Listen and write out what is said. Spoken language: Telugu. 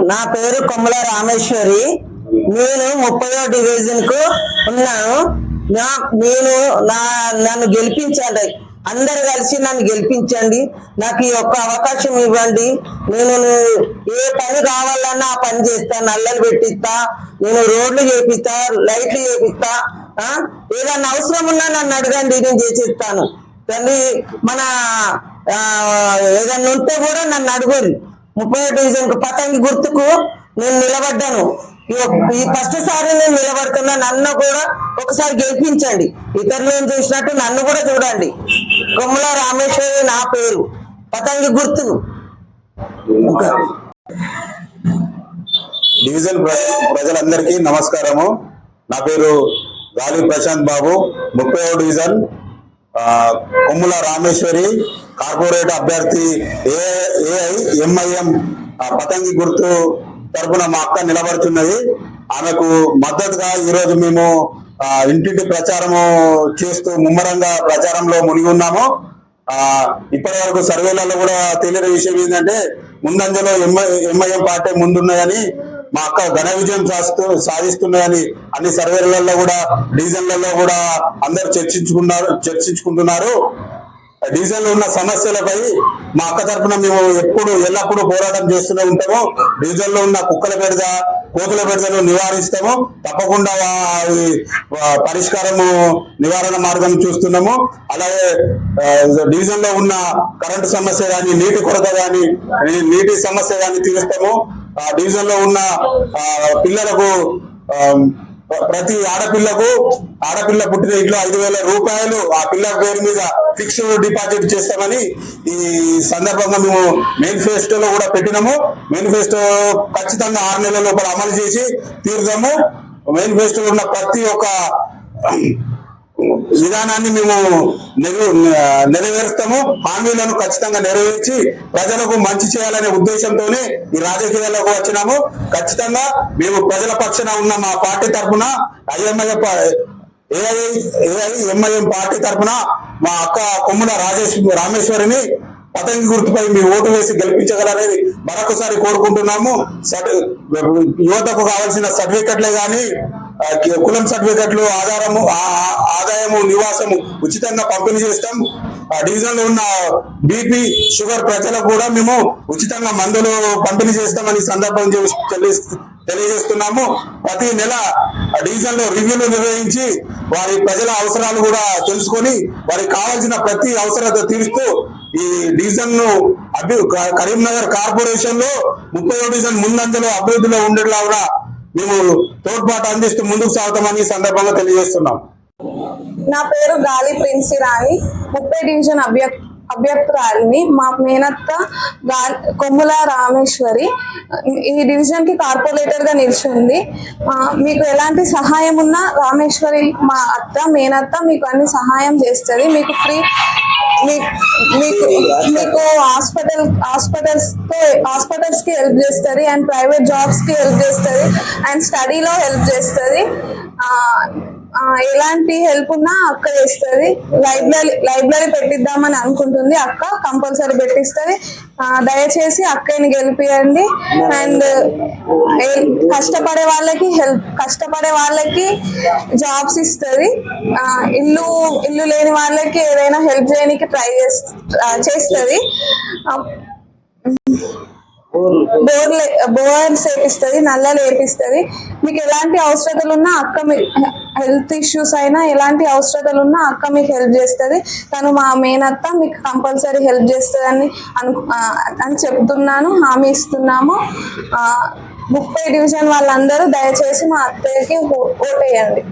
నా పేరు కొమ్మల రామేశ్వరి. నేను ముప్పయో డివిజన్కు ఉన్నాను. నా నేను నా నన్ను గెలిపించండి. అందరు కలిసి నన్ను గెలిపించండి. నాకు ఈ ఒక్క అవకాశం ఇవ్వండి. నేను ఏ పని కావాలన్నా ఆ పని చేస్తా. నల్లలు పెట్టిస్తా. నేను రోడ్లు చేపిస్తా లైట్లు చేపిస్తా. ఏదన్నా అవసరం ఉన్నా నన్ను అడగండి. నేను చేసిస్తాను. కానీ మన ఏదన్నా ఉంటే కూడా నన్ను అడుగురు ముప్పై డివిజన్కు పతంగి గుర్తుకు నేను నిలబడ్డాను. ఈ- ఈ ఫస్ట్ సారి నేను నిలబడుతున్నా నన్ను కూడా ఒకసారి గెలిపించండి. ఇతరులను చూసినట్టు నన్ను కూడా చూడండి. కొమ్మల రామేశ్వరి నా పేరు. పతంగి గుర్తు. ఇంకా డివిజన్ ప్రజలందరికీ నమస్కారము. నా పేరు గాలి ప్రశాంత్ బాబు. ముప్పై డివిజన్ కొమ్ముల రామేశ్వరి కార్పొరేట్ అభ్యర్థి ఏఐ ఎంఐఎం పతంగి గుర్తు తరపున మా అక్క నిలబడుతున్నది. ఆమెకు మద్దతుగా ఈరోజు మేము ఇంటింటి ప్రచారము చేస్తూ ముమ్మరంగా ప్రచారంలో మునిగి ఉన్నాము. ఇప్పటి వరకు సర్వేలలో కూడా తెలియని విషయం ఏంటంటే ముందంజలో ఎంఐ ఎంఐఎం పార్టీ ముందున్నదని మా అక్క ఘన విజయం సాధిస్తూ సాధిస్తున్నాయని అన్ని సర్వేలలో కూడా డివిజన్లలో కూడా అందరు చర్చించుకున్నారు చర్చించుకుంటున్నారు. డీజిల్ ఉన్న సమస్యలపై మా అక్క తరఫున మేము ఎప్పుడు ఎల్లప్పుడూ పోరాటం చేస్తూనే ఉంటాము. డీజిల్లో ఉన్న కుక్కల బెడద కోతుల బెడదను నివారిస్తాము. తప్పకుండా పరిష్కారము నివారణ మార్గం చూస్తున్నాము. అలాగే డీజిల్లో ఉన్న కరెంటు సమస్య కానీ నీటి కొరత కానీ నీటి సమస్య కానీ తీరుస్తాము. డివిజన్లో ఉన్న పిల్లలకు ప్రతి ఆడపిల్లకు ఆడపిల్ల పుట్టిన ఇంట్లో ఐదు వేల రూపాయలు ఆ పిల్ల పేరు మీద ఫిక్స్డ్ డిపాజిట్ చేస్తామని ఈ సందర్భంగా మేము మేనిఫెస్టోలో కూడా పెట్టినాము. మేనిఫెస్టో ఖచ్చితంగా ఆరు నెలల లోపల అమలు చేసి తీరుదాము. మేనిఫెస్టోలో ఉన్న ప్రతి ఒక్క విధానాన్ని మేము నెరవేరుస్తాము. హామీలను ఖచ్చితంగా నెరవేర్చి ప్రజలకు మంచి చేయాలనే ఉద్దేశంతోనే ఈ రాజకీయాల్లోకి వచ్చినాము. ఖచ్చితంగా మేము ప్రజల పక్షన ఉన్న మా పార్టీ తరఫున IMI AI AI MIM party తరఫున మా అక్క కొమ్ముల రాజేష్ రామేశ్వరిని పతంగి గుర్తుపై మీ ఓటు వేసి గెలిపించగలరని మరొకసారి కోరుకుంటున్నాము. యువతకు కావాల్సిన సర్టిఫికెట్లే కానీ కులం సర్టిఫికెట్లు ఆధారము ఆ- నివాసము ఉచితంగా పంపిణీ చేస్తాం. ఆ డివిజన్లో ఉన్న బీపీ షుగర్ ప్రజలకు కూడా మేము ఉచితంగా మందులు పంపిణీ చేస్తామని సందర్భం చేసి తెలియజేస్తున్నాము. ప్రతి నెల ఆ డివిజన్లో రివ్యూలు నిర్వహించి వారి ప్రజల అవసరాలు కూడా తెలుసుకొని వారికి కావాల్సిన ప్రతి అవసరత తీరుస్తూ ఈ డివిజన్ను అభి కరీంనగర్ కార్పొరేషన్లో ముప్పై డివిజన్ ముందంజలో అభివృద్ధిలో ఉండేలాగా మేము తోడ్పాటు అందిస్తూ ముందుకు సాగుతామని సందర్భంగా తెలియజేస్తున్నాం. నా పేరు గాలి ప్రిన్సి రాణి. ముప్పై డివిజన్ అభ్య అభ్యర్థురాలిని మా మేనత్త గా కొమ్ముల రామేశ్వరి. ఈ డివిజన్కి కార్పొరేటర్గా నిలిచింది మీకు ఎలాంటి సహాయం ఉన్నా రామేశ్వరి మా అత్త మేనత్త మీకు అన్ని సహాయం చేస్తుంది. మీకు ఫ్రీ మీకు మీకు మీకు హాస్పిటల్ హాస్పిటల్స్తో హాస్పిటల్స్కి హెల్ప్ చేస్తుంది అండ్ ప్రైవేట్ జాబ్స్కి హెల్ప్ చేస్తుంది అండ్ స్టడీలో హెల్ప్ చేస్తుంది. ఎలాంటి హెల్ప్ ఉన్నా అక్క చేస్తుంది. లైబ్రరీ లైబ్రరీ పెట్టిద్దామని అనుకుంటుంది అక్క కంపల్సరీ పెట్టిస్తుంది. దయచేసి అక్కని గెలిపియండి. అండ్ కష్టపడే వాళ్ళకి హెల్ప్ కష్టపడే వాళ్ళకి జాబ్స్ ఇస్తుంది. ఇల్లు ఇల్లు లేని వాళ్ళకి ఏదైనా హెల్ప్ చేయడానికి ట్రై చేస్తుంది. బోర్ బోర్స్ వేపిస్తుంది నల్లలు వేపిస్తుంది మీకు ఎలాంటి అవసరతలు ఉన్నా అక్క మీ హెల్త్ ఇష్యూస్ అయినా ఎలాంటి అవసరతలు ఉన్నా అక్క మీకు హెల్ప్ చేస్తుంది. తను మా మెయిన్ అత్త మీకు కంపల్సరీ హెల్ప్ చేస్తుందని అను అని చెప్తున్నాను హామీ ఇస్తున్నాము. ముప్పై డివిజన్ వాళ్ళందరూ దయచేసి మా అత్తయ్యకి ఓటేయండి.